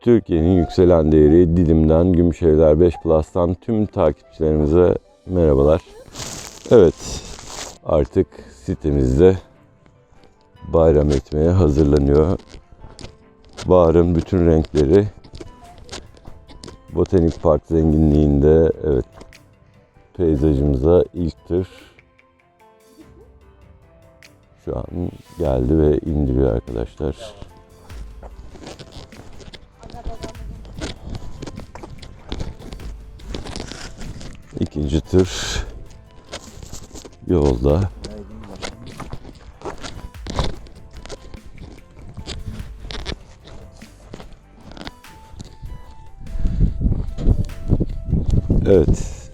Türkiye'nin yükselen değeri Didim'den Gümüşevler 5 Plus'tan tüm takipçilerimize merhabalar. Evet, artık sitemizde bayram etmeye hazırlanıyor. Baharın bütün renkleri Botanik Park zenginliğinde evet peyzajımıza ilk tır şu an geldi ve indiriyor arkadaşlar. İkinci tır yolda. Evet.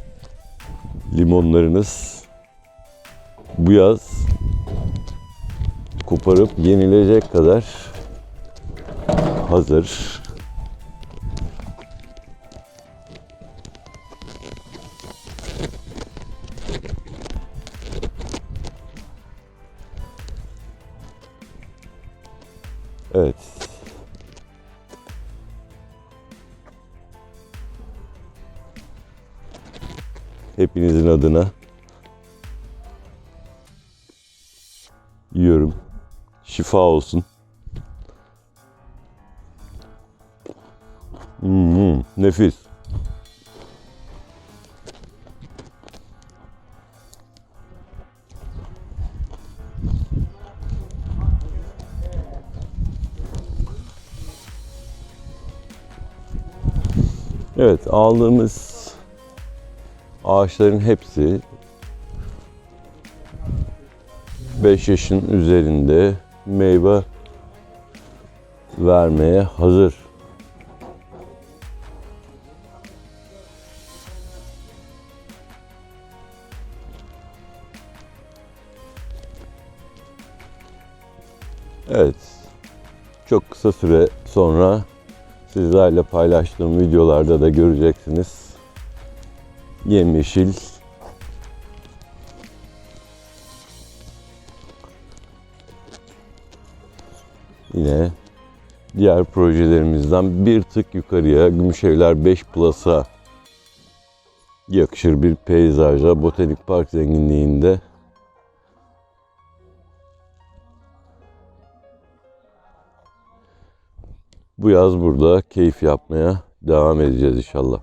Limonlarınız bu yaz koparıp yenilecek kadar hazır. Evet. Hepinizin adına yiyorum. Şifa olsun. Hmm, nefis. Evet aldığımız ağaçların hepsi 5 yaşın üzerinde meyve vermeye hazır. Evet. Çok kısa süre sonra sizlerle paylaştığım videolarda da göreceksiniz. Yemyeşil yine diğer projelerimizden bir tık yukarıya Gümüşevler 5 Plus'a yakışır bir peyzajla Botanik Park zenginliğinde bu yaz burada keyif yapmaya devam edeceğiz inşallah.